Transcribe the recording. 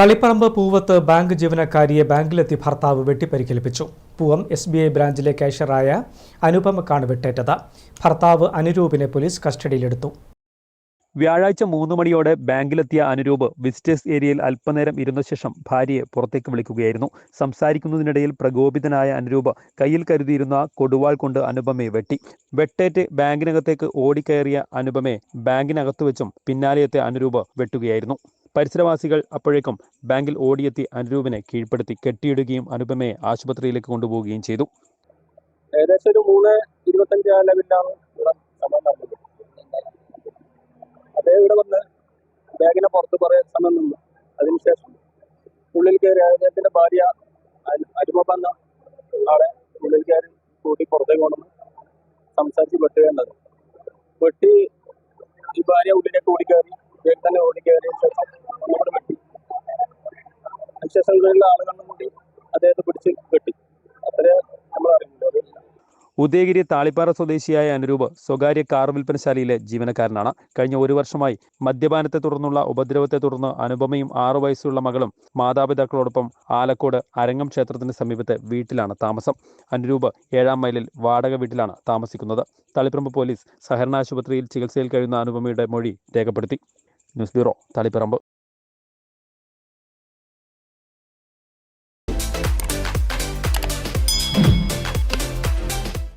Taliparamba പൂവത്ത് bank ജീവനക്കാരിയെ ബാങ്കിലെത്തി ഭർത്താവ് വെട്ടിപ്പരിക്കേൽപ്പിച്ചു. പൂവം എസ് ബി ഐ ബ്രാഞ്ചിലെ കാഷ്യറായ അനുപമക്കാണ് വെട്ടേറ്റത്. ഭർത്താവ് അനുരൂപിനെ പോലീസ് കസ്റ്റഡിയിലെടുത്തു. വ്യാഴാഴ്ച മൂന്ന് മണിയോടെ ബാങ്കിലെത്തിയ അനുരൂപ് വിസിറ്റേഴ്സ് ഏരിയയിൽ അല്പനേരം ഇരുന്ന ശേഷം ഭാര്യയെ പുറത്തേക്ക് വിളിക്കുകയായിരുന്നു. സംസാരിക്കുന്നതിനിടയിൽ പ്രകോപിതനായ അനുരൂപ് കയ്യിൽ കരുതിയിരുന്ന കൊടുവാൾ കൊണ്ട് അനുപമയെ വെട്ടി. വെട്ടേറ്റ് ബാങ്കിനകത്തേക്ക് ഓടിക്കയറിയ അനുപമയെ ബാങ്കിനകത്ത് വെച്ചും പിന്നാലെയെത്തിയ അനുരൂപ് വെട്ടുകയായിരുന്നു. പരിസരവാസികൾ അപ്പോഴേക്കും ബാങ്കിൽ ഓടിയെത്തി അനുരൂപിനെ കീഴ്പ്പെടുത്തി കെട്ടിയിടുകയും അനുപമയെ ആശുപത്രിയിലേക്ക് കൊണ്ടുപോവുകയും ചെയ്തു. ഏകദേശം ഒരു മൂന്ന് ഇരുപത്തഞ്ച് ആ ലെവലിലാണ് ഇവിടെ സമയം നടന്നത്. അദ്ദേഹം ഇവിടെ വന്ന് ബാഗിനെ പുറത്ത് കുറേ സമയം നിന്നു. അതിനുശേഷം ഉള്ളിൽ കയറി അദ്ദേഹത്തിന്റെ ഭാര്യ അരു- അരുമ എന്ന ആളെ ഉള്ളിൽ കയറി കൂട്ടി പുറത്തേക്ക് കൊണ്ടുവന്ന് സംസാരിച്ച് വെട്ടുകയുണ്ടത് വെട്ടി ഈ ഭാര്യ ഉള്ളിലേക്ക് ഓടിക്കയറി. തന്നെ ഓടിക്കയറിയ ശേഷം നമ്മുടെ വെട്ടി അതിനുശേഷം ആളുകളും കൂടി അദ്ദേഹത്തെ പിടിച്ച് വെട്ടി. നമ്മൾ അറിയുന്നത് അത് ഉദയഗിരി താളിപ്പാറ സ്വദേശിയായ അനുരൂപ് സ്വകാര്യ കാർ വിൽപ്പനശാലയിലെ ജീവനക്കാരനാണ്. കഴിഞ്ഞ ഒരു വർഷമായി മദ്യപാനത്തെ തുടർന്നുള്ള ഉപദ്രവത്തെ തുടർന്ന് അനുപമയും ആറു വയസ്സുള്ള മകളും മാതാപിതാക്കളോടൊപ്പം ആലക്കോട് അരങ്ങം ക്ഷേത്രത്തിന് സമീപത്തെ വീട്ടിലാണ് താമസം. അനുരൂപ് ഏഴാം മൈലിൽ വാടക വീട്ടിലാണ് താമസിക്കുന്നത്. തളിപ്പറമ്പ് പോലീസ് സഹകരണ ആശുപത്രിയിൽ ചികിത്സയിൽ കഴിയുന്ന അനുപമയുടെ മൊഴി രേഖപ്പെടുത്തി. News bureau Taliparamba